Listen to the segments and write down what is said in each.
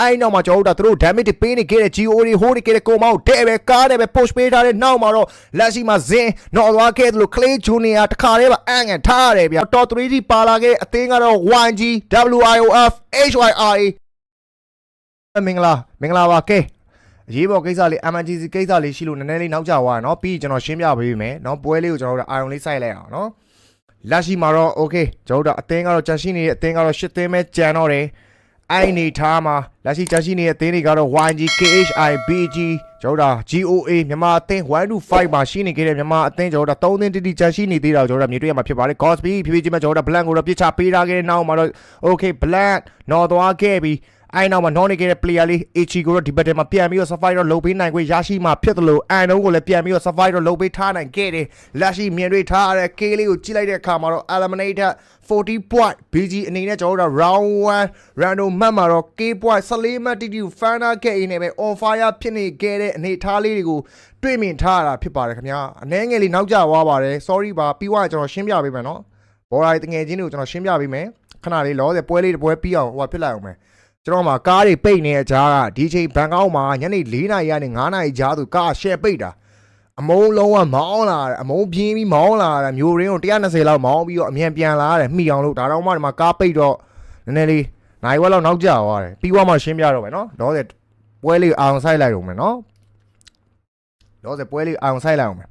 အဲ့ဒီနောက်မှာကျွန်တော်တို့ကသူတို့ damage တွေပေးနေခဲ့တဲ့ GO တွေ hold နေခဲ့တဲ့ကိုမောင်တဲ့ပဲကားတယ်ပဲ push ပေးထားတဲ့နောက်မှာတော့လက်ရှိမှာဇင်းတော့သွားခဲ့တယ်လို့ Clay Junior တခါတည်းပါအငန်ထားရတယ်ဗျတော် 3D ပါလာခဲ့အသင်းကတော့ 1G WIOF HYRA မင်္ဂလာမင်္ဂလာပါကဲအရေးပေါ်ကိစ္စလေး emergency ကိစ္စလေးရှိလို့နည်းနည်းလေးနောက်ကျသွားရနော်ပြီးကျွန်တော်ရှင်းပြပေးမယ်နော်ပွဲလေးကိုကျွန်တော်တို့အာရုံလေးစိုက်လိုက်အောင်နော်လက်ရှိမှာတော့ okay ကျွန်တော်တို့အသင်းကတော့ကြာရှိနေတဲ့အသင်းကတော့၈သင်းပဲကြံတော့တယ် အဲ့ဒီအနေထားမှာလက်ရှိကြာရှိနေတဲ့အသင်းတွေကတော့ YG KHI BG ကျွန်တော်တို့ GOA မြန်မာအသင်း1 to 5မှာရှိနေခဲ့တဲ့မြန်မာအသင်းကျွန်တော်တို့3သင်းတိတိကြာရှိနေသေးတာကိုကျွန်တော်တို့မြင်တွေ့ရမှာဖြစ်ပါတယ် Cosby ဖြည်းဖြည်းချင်းမှာကျွန်တော်တို့ blank ကိုတော့ပြစ်ချပေးထားခဲ့တဲ့နောက်မှာတော့ okay blank နော်သွားခဲ့ပြီး အိုင်နောက်မှာ non နေခဲ့တဲ့ player လေး HG ကိုတော့ဒီဘက်ထဲမှာပြန်ပြီးတော့ Sapphire တော့လုံပေးနိုင်ခွင့်ရရှိမှာဖြစ်တယ်လို့အန်တုံးကိုလည်းပြန်ပြီးတော့ Sapphire တော့လုံပေးထားနိုင်ခဲ့တယ်လက်ရှိမြင်တွေ့ထားရတဲ့ K လေးကိုကြည့်လိုက်တဲ့အခါမှာတော့ Eliminator 40 point BG အနေနဲ့ကျွန်တော်တို့က round 1 random map မှာတော့ K point 14 map တီတီကို fan ခဲ့အင်းနဲ့ပဲ on fire ဖြစ်နေခဲ့တဲ့အနေအထားလေးတွေကိုတွေ့မြင်ထားရတာဖြစ်ပါတယ်ခင်ဗျာအနည်းငယ်လေးနောက်ကျသွားပါတယ် sorry ပါပြီးသွားရင်ကျွန်တော်ရှင်းပြပေးမယ်နော်ဘော်ရိုင်းတငယ်ချင်းတွေကိုကျွန်တော်ရှင်းပြပေးမယ်ခဏလေးလောဆယ်ပွဲလေးတစ်ပွဲပြီးအောင်ဟိုကဖြစ်လိုက်အောင်မယ် ကျွန်တော်မှာကားတွေပိတ်နေတဲ့ကြားကဒီချိန်ဘန်ကောက်မှာညနေ4နာရီကနေ9နာရီကြားသူကားရှယ်ပိတ်တာအမုံလုံးဝမောင်းလာတယ်အမုံပြင်းပြီးမောင်းလာတယ်မျိုးရင်းကို120လောက်မောင်းပြီးတော့အမြန်ပြန်လာရတယ်မှီအောင်လို့ဒါတော့မှဒီမှာကားပိတ်တော့နည်းနည်းလေးနိုင်ဝက်လောက်နောက်ကျသွားတယ်ပြီးသွားမှရှင်းပြတော့မယ်နော်တော့တဲ့ပွဲလေးအောင်ဆိုင်လိုက်တော့မယ်နော်တော့တဲ့ပွဲလေးအောင်ဆိုင်လိုက်အောင်မယ်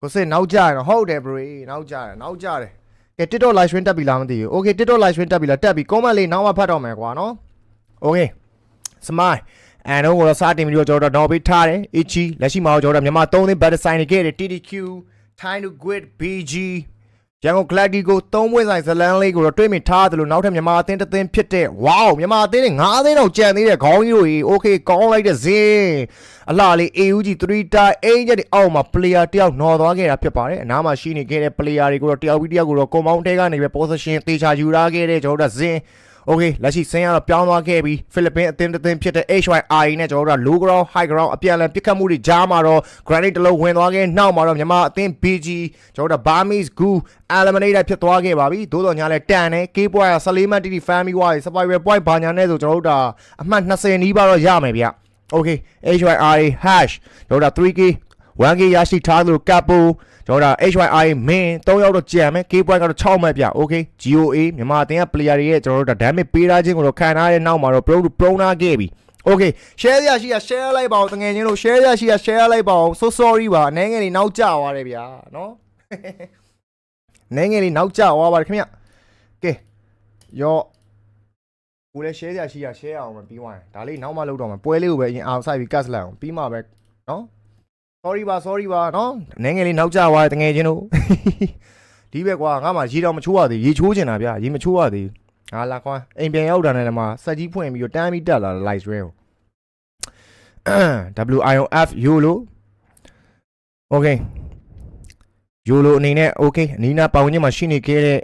ကိုစစ်နောက်ကျရင်တော့ဟုတ်တယ် bro နောက်ကျတယ်နောက်ကျတယ်ကဲ TikTok live stream တက်ပြီလားမသိဘူး Okay TikTok live stream တက်ပြီလားတက်ပြီ comment လေးနောက်မှဖတ်တော့မယ်ကွာနော် Okay စမိုင်းအဲတော့ကိုတော့စတင်ပြီးတော့ကျွန်တော်တို့တော့ပေးထားတယ် HG လက်ရှိမှာတော့ကျွန်တော်တို့မြန်မာ3သင်း battle sign နေခဲ့တယ် TDQ Time to Quit BG ရန်ကုန် Gladdy ကို3ပွဲဆိုင်ဇလန်းလေးကိုတော့တွေးမိထားတယ်လို့နောက်ထပ်မြန်မာအသင်းတစ်သင်းဖြစ်တဲ့ Wow မြန်မာအသင်းနဲ့9သင်းတော့ကြံသေးတယ်ခေါင်းကြီးတို့ကြီး Okay ကောင်းလိုက်တဲ့ဇင်းအလှလေး AUG 3 tie အိမ်ချက်တွေအောက်မှာ player တယောက်နော်သွားခဲ့တာဖြစ်ပါတယ်အနားမှာရှိနေခဲ့တဲ့ player တွေကိုတော့တယောက်ပြီးတယောက်ကိုတော့ compound ထဲကနေပဲ position တေချာယူထားခဲ့တဲ့ကျွန်တော်တို့ကဇင်း Okay လက်ရှိဆင်းရတော့ပြောင်းသွားခဲ့ပြီးဖိလစ်ပင်းအသင်းတစ်သင်းဖြစ်တဲ့ HYI နဲ့ကျွန်တော်တို့က low ground high ground အပြန်အလှန်ပစ်ခတ်မှုတွေကြားမှာတော့ granite တစ်လုံးဝင်သွားခဲ့နောက်မှာတော့မြန်မာအသင်း BG ကျွန်တော်တို့က Burmese Goo eliminator ဖြစ်သွားခဲ့ပါပြီသို့တော်ညာလဲတန်တယ် K point က14မှတ်တီတီ family wise survival point ဘာညာနဲ့ဆိုကျွန်တော်တို့ကအမှတ်20နီးပါတော့ရမယ်ဗျ Okay HYI hash ကျွန်တော်တို့က 3K 1K ရရှိထားသလို capo ကျွန်တော်တို့ HYI main 3ယောက်တော့ကြံမယ် K point ကတော့6မှတ်ပြ Okay GOA မြန်မာအသင်းက player တွေရဲ့ကျွန်တော်တို့ damage ပေးထားခြင်းကိုတော့ခံထားတဲ့နောက်မှာတော့ pro pro နာခဲ့ပြီ Okay share ရရှိရ share လိုက်ပါဦးတကယ်ချင်းလို့ share ရရှိရ share လိုက်ပါဦး so sorry ပါအနေငယ်လေးနောက်ကျသွားတယ်ဗျာနော်အနေငယ်လေးနောက်ကျသွားပါတယ်ခင်ဗျကဲရောကိုလည်း share ရရှိရ share အောင်မပြီးသွားရင်ဒါလေးနောက်မှလုပ်တော့မယ်ပွဲလေးကိုပဲအရင်အောင်ဆိုင်ပြီး cast လိုက်အောင်ပြီးမှပဲနော် sorry ပါ sorry ပါနော်အနေငယ်လေးနောက်ကျသွားတယ်တကယ်ချင်းတို့ဒီဘက်ကွာငါမှရေတောင်မချိုးရသေးရေချိုးချင်တာဗျရေမချိုးရသေးငါလာခွာအိမ်ပြန်ရောက်တာနဲ့မှစက်ကြီးဖွင့်ပြီးတော့တန်းပြီးတက်လာ live stream ကို WIOF YOLO Okay YOLO အနေနဲ့ Okay အနီးနားပတ်ဝန်းကျင်မှာရှိနေခဲ့တဲ့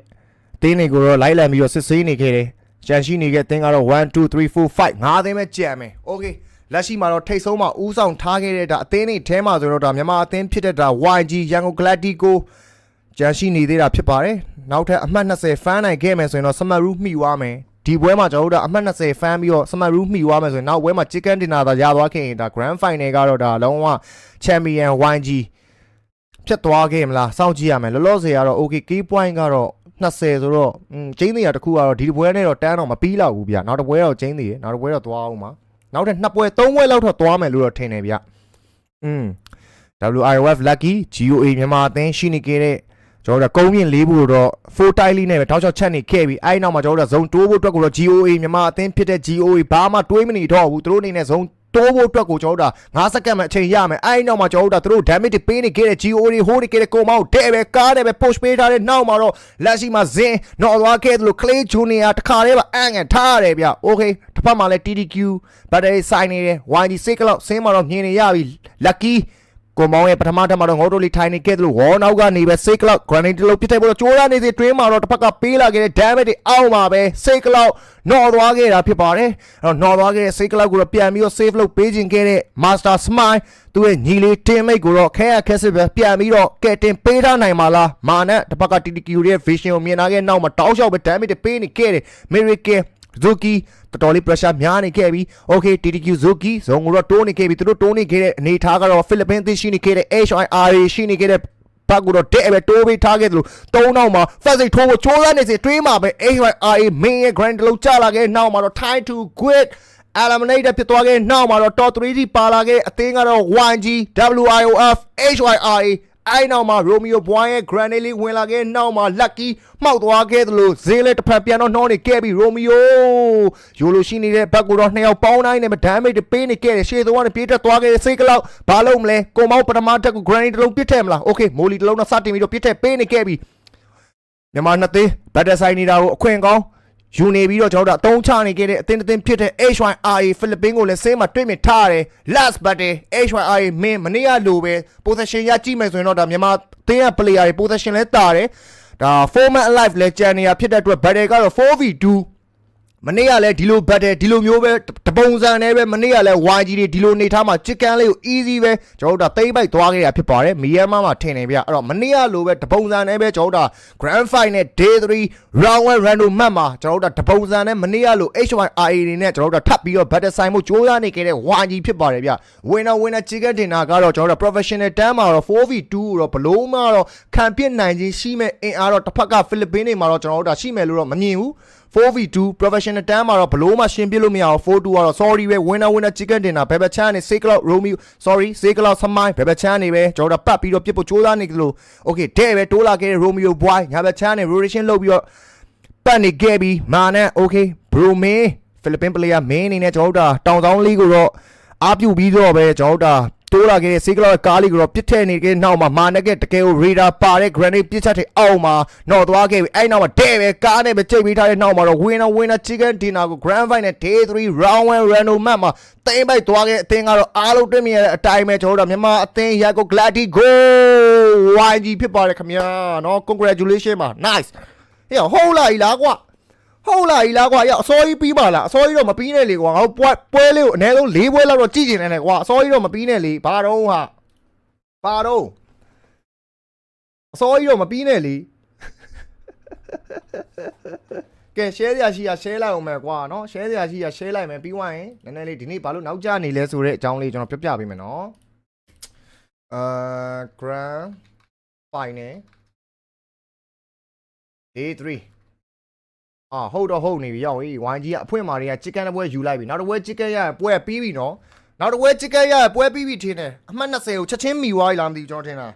တင်းတွေကိုတော့လိုက်လံပြီးတော့စစ်ဆေးနေခဲ့တယ်ကြံရှိနေခဲ့တဲ့တင်းကတော့1 2 3 4 5ငါးသင်းပဲကြံမယ် Okay လက်ရှိမှာတော့ထိတ်ဆုံးမှာဥဆောင်ထားခဲ့တဲ့ဒါအသင်းတွေထဲမှာဆိုတော့ဒါမြန်မာအသင်းဖြစ်တဲ့ဒါ YG ရန်ကုန် Galactico ကြံရှိနေသေးတာဖြစ်ပါတယ်နောက်ထပ်အမှတ်20ဖန်နိုင်ခဲ့မယ်ဆိုရင်တော့စမတ်ရူးမှီသွားမယ်ဒီပွဲမှာကျွန်တော်တို့ကအမှတ်20ဖန်ပြီးတော့စမတ်ရူးမှီသွားမယ်ဆိုရင်နောက်ပွဲမှာ chicken dinner သာရသွားခဲ့ရင်ဒါ grand final ကတော့ဒါလုံးဝ champion YG ဖြစ်သွားခဲ့မလားစောင့်ကြည့်ရမယ်လောလောဆယ်ကတော့ okay key point ကတော့20ဆိုတော့อืมကျင်းနေရတစ်ခုကတော့ဒီပွဲနဲ့တော့တန်းတော့မပြီးတော့ဘူးဗျနောက်တစ်ပွဲတော့ကျင်းနေတယ်နောက်တစ်ပွဲတော့သွားအောင်ပါ နောက်ထပ်နှစ်ပွဲသုံးပွဲလောက်တော့သွားမယ်လို့တော့ထင်တယ်ဗျอืม WIOF Lucky GOA မြန်မာအသင်းရှိနေခဲ့တဲ့ကျွန်တော်တို့ကကုန်းမြင့်လေးဖို့တော့4 tie လေးနဲ့ပဲတောက်ချောက်ချက်နေခဲ့ပြီးအဲဒီနောက်မှာကျွန်တော်တို့ကဇုံတိုးဖို့အတွက်ကိုတော့ GOA မြန်မာအသင်းဖြစ်တဲ့ GOA ဘာမှတွေးမနေတော့ဘူးသူတို့အနေနဲ့ဇုံ တိုးဖို့အတွက်ကိုကျွန်တော်တို့က9စက္ကန့်မှအချိန်ရမယ်အဲဒီနောက်မှာကျွန်တော်တို့ကသူတို့ damage တွေပေးနေခဲ့တဲ့ GOA တွေ hold နေခဲ့တဲ့ကိုမောင်တဲ့ပဲကားတယ်ပဲ push ပေးထားတဲ့နောက်မှာတော့လက်ရှိမှာဇင်းတော့သွားခဲ့တယ်လို့ Clay Junior တခါတည်းပါအငန်ထားရတယ်ဗျ Okay တစ်ဖက်မှာလည်း TDQ battery sign နေတယ် YD 6လောက်ဆင်းမှာတော့မြင်နေရပြီ lucky ကိုမောင်ရဲ့ပထမထပ်မှာတော့ငေါတို့လေးထိုင်နေခဲ့တယ်လို့ဝေါနောက်ကနေပဲစိတ်ကလောက် granite တစ်လုံးပြစ်တဲ့ပေါ်တော့ကြိုးရနေစီတွင်းမှာတော့တစ်ဖက်ကပေးလာခဲ့တဲ့ damage တွေအောက်မှာပဲစိတ်ကလောက်နော်သွားခဲ့တာဖြစ်ပါတယ်အဲ့တော့နော်သွားခဲ့တဲ့စိတ်ကလောက်ကိုတော့ပြန်ပြီးတော့ save လုပ်ပေးခြင်းခဲ့တဲ့ master smile သူ့ရဲ့ညီလေး teammate ကိုတော့ခဲရခဲစစ်ပဲပြန်ပြီးတော့ကဲတင်ပေးထားနိုင်မှာလားမာနဲ့တစ်ဖက်က TTQ ရဲ့ vision ကိုမြင်လာခဲ့နောက်မှာတောက်လျှောက်ပဲ damage တွေပေးနေခဲ့တယ် miracle Zuki တော်တော်လေး pressure များနေခဲ့ပြီး okay TTQ Zuki ဇုံကိုတော့တိုးနေခဲ့ပြီးသူတို့တိုးနေခဲ့တဲ့အနေအထားကတော့ဖိလစ်ပင်းသိရှိနေခဲ့တဲ့ HIR ရှိနေခဲ့တဲ့ဘက်ကတော့တဲ့ပဲတိုးပေးထားခဲ့သလိုသုံးနောက်မှာ first aid ထိုးဖို့ချိုးစားနေစေတွေးမှာပဲ HIR main ရဲ့ grand တလုံးကျလာခဲ့နောက်မှာတော့ time to quit eliminated ဖြစ်သွားခဲ့နောက်မှာတော့ top 3D ပါလာခဲ့အသင်းကတော့ 1G WIOF HYRA အဲ့နောက်မှာ Romeo Boy ရဲ့ grenade လေးဝင်လာခဲ့နောက်မှာ Lucky မှောက်သွားခဲ့သလိုဈေးလေးတစ်ဖက်ပြန်တော့နှောနေခဲ့ပြီး Romeo ရိုလိုရှိနေတဲ့ဘက်ကိုတော့နှစ်ယောက်ပေါင်းတိုင်းနဲ့ damage တွေပေးနေခဲ့တယ်ရှေ့သွားနဲ့ပြေးတက်သွားခဲ့တဲ့စိတ်ကလောက်ဘာလို့မလဲကိုမောင်ပထမတက်ကို grenade တစ်လုံးပစ်ထည့်မလား Okay မိုလီတစ်လုံးတော့စတင်ပြီးတော့ပစ်ထည့်ပေးနေခဲ့ပြီးမြန်မာနှစ်သိန်းဘတ်တဆိုင်နေတာကိုအခွင့်ကောင်း ယူနေပြီးတော့ကျွန်တော်တို့အသုံးချနေခဲ့တဲ့အသင်းတစ်သင်းဖြစ်တဲ့ HYRA ဖိလစ်ပင်းကိုလည်းစင်းမှာတွေ့မြင်ထားရတယ် last battle HYRA မင်းမနေ့ကလိုပဲ possession ရကြည့်မယ်ဆိုရင်တော့ဒါမြန်မာအသင်းက player တွေ possession လဲတာတယ်ဒါ format alive လဲကြံနေရဖြစ်တဲ့အတွက် battle ကတော့ 4v2 မနေ့ကလည်းဒီလိုဘတ်တယ်ဒီလိုမျိုးပဲတပုံစံနဲ့ပဲမနေ့ကလည်း YG တွေဒီလိုနေထားမှာ chicken လေးကို easy ပဲကျွန်တော်တို့ဒါသိမ့်ပိုက်သွားခဲ့ရဖြစ်ပါတယ်မီယန်မာမှာထင်နေဗျအဲ့တော့မနေ့ကလိုပဲတပုံစံနဲ့ပဲကျွန်တော်တို့ဒါ grand final day 3 round 1 random map မှာကျွန်တော်တို့ဒါတပုံစံနဲ့မနေ့ကလို HYRA တွေနဲ့ကျွန်တော်တို့ဒါထပ်ပြီးတော့ battle ဆိုင်မှုကြိုးစားနေခဲ့တဲ့ YG ဖြစ်ပါတယ်ဗျ winner winner chicken dinner ကတော့ကျွန်တော်တို့ professional တန်းမှာတော့ 4v2 တော့ဘလုံးမှာတော့ခံပြစ်နိုင်ခြင်းရှိမဲ့အင်အားတော့တစ်ဖက်ကဖိလစ်ပင်းတွေမှာတော့ကျွန်တော်တို့ဒါရှိမယ်လို့တော့မမြင်ဘူး 4v2 professional တန်းမှာတော့ဘလို့မှရှင်းပြလို့မရအောင်4-2ကတော့ sorry ပဲ winner winner chicken dinner ဘယ်ဘက်ချမ်းနေ say cloud romeo sorry say cloud ဆမိုင်းဘယ်ဘက်ချမ်းနေပဲကျွန်တော်တို့ပတ်ပြီးတော့ပြစ်ဖို့ကြိုးစားနေကြလို့ okay တဲ့ပဲတိုးလာခဲ့တဲ့ romeo boy ညာဘက်ချမ်းနေ rotation လုပ်ပြီးတော့ပတ်နေခဲ့ပြီးမာနဲ့ okay bro main philippine player main အနေနဲ့ကျွန်တော်တို့တောင်ဆောင်လေးကိုတော့အားပြုပြီးတော့ပဲကျွန်တော်တို့ တိုးလာခဲ့တဲ့စေကလောက်ကားလေးကိုတော့ပြစ်ထည့်နေခဲ့နောက်မှာမာနက်ကတကယ်ကိုရေဒါပါတဲ့ grenade ပြစ်ချက်တွေအောက်မှာတော့သွားခဲ့ပြီအဲ့နောက်မှာတဲ့ပဲကားနဲ့ပဲချိန်ပြီးထားတဲ့နောက်မှာတော့ winner winner chicken dinner ကို grand final day 3 round 1 random map မှာတိမ့်ပိုက်သွားခဲ့အသင်းကတော့အားလုံးတွေ့မြင်ရတဲ့အတိုင်းပဲကျွန်တော်တို့မြန်မာအသင်းရက်ကို gladi go YG ဖြစ်ပါတယ်ခင်ဗျာနော် congratulation ပါ nice ဟေ့ဟုတ်လားဤလားကွာ ဟုတ်လားဤလားကွာရအစောကြီးပြီးပါလားအစောကြီးတော့မပြီးနဲ့လေကွာငါတို့ပွဲပွဲလေးကိုအနည်းဆုံး၄ပွဲလောက်တော့ကြည့်ကျင်နေတယ်ကွာအစောကြီးတော့မပြီးနဲ့လေဘာတော့ဟာဘာတော့အစောကြီးတော့မပြီးနဲ့လေကဲ share ရရှိရ share လိုက်အောင်မယ်ကွာနော် share ရရှိရ share လိုက်မယ်ပြီးသွားရင်နည်းနည်းလေးဒီနေ့ဘာလို့နောက်ကျနေလဲဆိုတဲ့အကြောင်းလေးကျွန်တော်ပြောပြပေးမယ်နော်အာ grand final day 3 အာဟုတ်တော့ဟုတ်နေပြီရောက်ဟေး YG ကအဖွင့်မာတွေက chicken တစ်ပွဲယူလိုက်ပြီနောက်တစ်ပွဲ chicken ရပွဲပြီးပြီနော်နောက်တစ်ပွဲ chicken ရပွဲပြီးပြီထင်တယ်အမှတ်20ကိုချက်ချင်းမိသွားပြီလားမသိဘူးကျွန်တော်ထင်တာ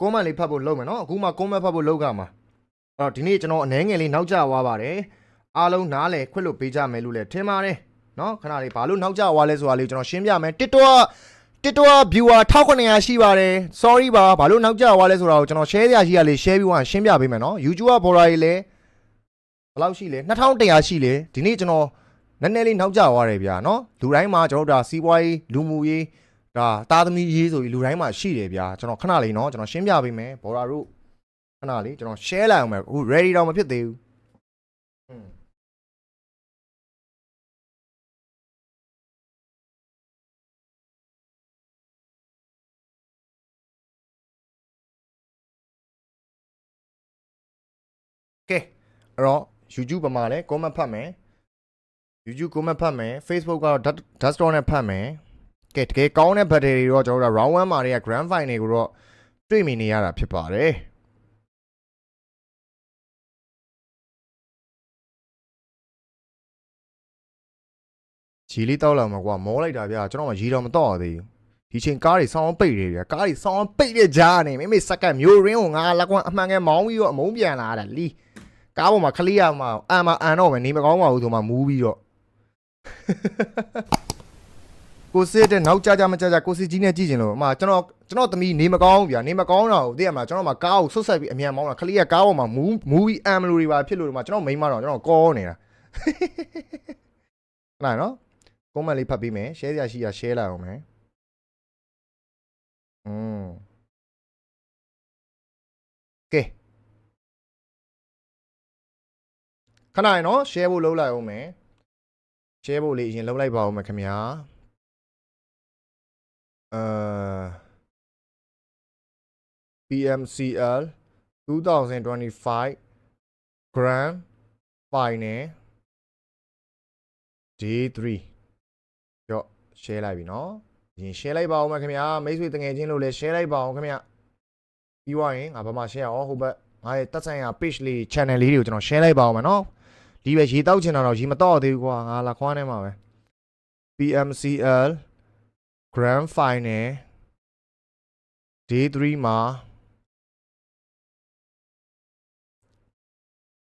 ကွန်မန့်လေးဖတ်ဖို့လုပ်မယ်နော်အခုမှကွန်မန့်ဖတ်ဖို့လုပ်ကြမှာအဲ့တော့ဒီနေ့ကျွန်တော်အနှဲငယ်လေးနောက်ကျသွားပါတယ် အားလုံးနားလဲခွင့်လို့ပေးကြမယ်လို့လည်းထင်ပါတယ်နော်ခဏလေးဘာလို့နောက်ကျသွားလဲဆိုတာလေးကျွန်တော်ရှင်းပြမယ် TikTok TikTok viewer 1900ရှိပါတယ် sorry ပါဘာလို့နောက်ကျသွားလဲဆိုတာကိုကျွန်တော် share ရရှိရလေး share ပြီးမှရှင်းပြပေးမယ်နော် YouTube က border ကြီးလည်းဘယ်လောက်ရှိလဲ2100ရှိလဲဒီနေ့ကျွန်တော်နည်းနည်းလေးနောက်ကျသွားတယ်ဗျာနော်လူတိုင်းမှာကျွန်တော်တို့ဒါစီးပွားရေးလူမှုရေးဒါသားသမီးရေးဆိုပြီးလူတိုင်းမှာရှိတယ်ဗျာကျွန်တော်ခဏလေးနော်ကျွန်တော်ရှင်းပြပေးမယ် border တို့ခဏလေးကျွန်တော် share လိုက်အောင်မယ်အခု ready တော့မဖြစ်သေးဘူး အဲ့တော့ YouTube ပေါ်မှာလည်း comment ဖတ်မယ် YouTube comment ဖတ်မယ် Facebook ကတော့ dot- desktop နဲ့ဖတ်မယ်ကဲတကယ်ကောင်းတဲ့ battery တွေတော့ကျွန်တော်တို့ round 1မှာတွေက grand final တွေကိုတော့တွေ့မြင်နေရတာဖြစ်ပါတယ်ဂျီလေးတောက်လာမှာကွာမောလိုက်တာဗျာကျွန်တော်မှရီတော်မတော့ရသေးဘူးဒီချိန်ကားတွေဆောင်းပိတ်နေဗျာကားတွေဆောင်းပိတ်တဲ့ကြားနေမိမိစက္ကန့်မျိုးရင်းကိုငါလက်ကွန်းအမှန်ကဲမောင်းပြီးတော့အမုန်းပြန်လာတာလီ ကားပေါ်မှာခလေးရမှာအန်မအန်တော့မယ်နေမကောင်းပါဘူးဆိုမှမူးပြီးတော့ကိုစစ်တဲ့နောက်ကြကြမကြကြကိုစစ်ကြီးနဲ့ကြည့်ကျင်လို့အမကျွန်တော်ကျွန်တော်သမီးနေမကောင်းဘူးဗျာနေမကောင်းတော့သိရမလားကျွန်တော်မှကားကိုဆွတ်ဆက်ပြီးအမြန်မောင်းတာခလေးကကားပေါ်မှာမူးမူးပြီးအန်မလို့တွေပါဖြစ်လို့ဒီမှာကျွန်တော်မိန်းမတော့ကျွန်တော်ကောနေတာနိုင်နော်ကွန်မန့်လေးဖတ်ပေးမယ် share ရရှိရ share လိုက်အောင်မယ်อืม ခဏရနော် share ဖို့လုပ်လိုက်အောင်မယ် share ဖို့လေးအရင်လုပ်လိုက်ပါဦးမယ်ခင်ဗျာအဲ PMCL 2025 Grand Final Day 3ကြော့ share လိုက်ပြီနော်အရင် share လိုက်ပါဦးမယ်ခင်ဗျာမိတ်ဆွေတငယ်ချင်းလို့လည်း share လိုက်ပါအောင်ခင်ဗျာပြီးသွားရင်ငါဘာမှ share အောင်ဟိုဘက်ငါရဲ့တက်ဆိုင်ရာ page လေး channel လေးတွေကိုကျွန်တော် share လိုက်ပါအောင်မယ်နော် ဒီပဲရေတောက်ချင်တာတော့ရေမတော့သေးဘူးကွာငါလာခွားနေမှာပဲ PMCL Grand Final Day 3မှာ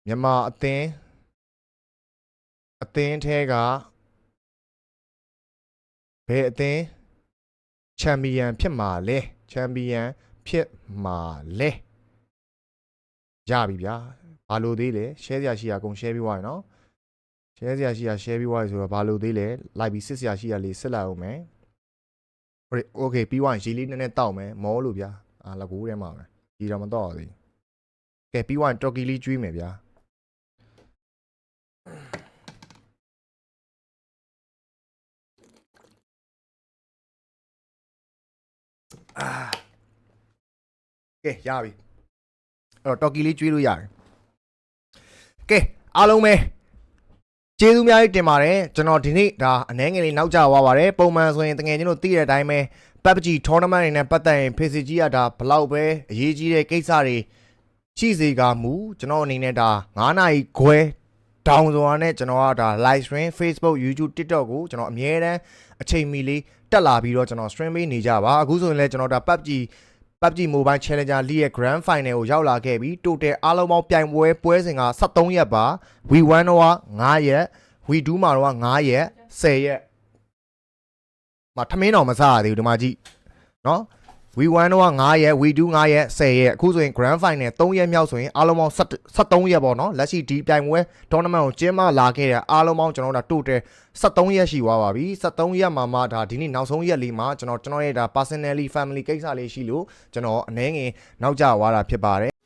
မြန်မာအသင်းအသင်းထဲကဘယ်အသင်းချန်ပီယံဖြစ်မှာလဲချန်ပီယံဖြစ်မှာလဲရပြီဗျာ ဘာလို့သေးလဲ share စရာရှိတာအကုန် share ပြီးသွားရနော် share စရာရှိတာ share ပြီးသွားပြီဆိုတော့ဘာလို့သေးလဲလိုက်ပြီးစစ်စရာရှိတာလေးစစ်လိုက်အောင်မယ်โอเคโอเคပြီးသွားရင်ရေလေးနည်းနည်းတောက်မယ်မောလို့ဗျာအာလကူထဲမှာပဲဒီတော့မတော့ရသေးဘူးကဲပြီးသွားရင်တော်ကီလေးကျွေးမယ်ဗျာ ကဲရပြီအဲ့တော့တော်ကီလေးကျွေးလို့ရတယ် ကဲအားလုံးပဲကျေးဇူးများကြီးတင်ပါတယ်ကျွန်တော်ဒီနေ့ဒါအနှဲငယ်လေးနောက်ကျသွားပါတယ်ပုံမှန်ဆိုရင်တကယ်ချင်းတို့သိတဲ့အတိုင်းပဲ PUBG tournament တွေနဲ့ပတ်သက်ရင် PC ကြီးကဒါဘလောက်ပဲအရေးကြီးတဲ့ကိစ္စတွေရှိစေကမူကျွန်တော်အနေနဲ့ဒါ9နာရီခွဲဒေါင်ဆိုတာနဲ့ကျွန်တော်ကဒါ live stream Facebook YouTube TikTok ကိုကျွန်တော်အမြဲတမ်းအချိန်မီလေးတက်လာပြီးတော့ကျွန်တော် stream ပေးနေကြပါအခုဆိုရင်လည်းကျွန်တော်ဒါ PUBG PUBG Mobile Challenger League ရဲ့ Grand Final ကိုရောက်လာခဲ့ပြီး total အားလုံးပေါင်းပြိုင်ပွဲပွဲစဉ်က73ရက်ပါ V1 တော့9ရက် V2 မှာတော့9ရက်10ရက်မထမင်းတော်မစားရသေးဘူးဒီမှာကြည့်နော် V1 တော့9ရက် V2 9ရက်10ရက်အခုဆိုရင် Grand Final 3ရက်မြောက်ဆိုရင်အားလုံးပေါင်း73ရက်ပေါ့နော်လက်ရှိဒီပြိုင်ပွဲ tournament ကိုကျင်းပလာခဲ့တဲ့အားလုံးပေါင်းကျွန်တော်တို့ total 73ရက်ရှိသွားပါပြီ73ရက်မှာမှဒါဒီနေ့နောက်ဆုံးရက်လေးမှာကျွန်တော်ကျွန်တော်ရဲ့ဒါ personally family ကိစ္စလေးရှိလို့ကျွန်တော်အနည်းငယ်နောက်ကျသွားတာဖြစ်ပါတယ်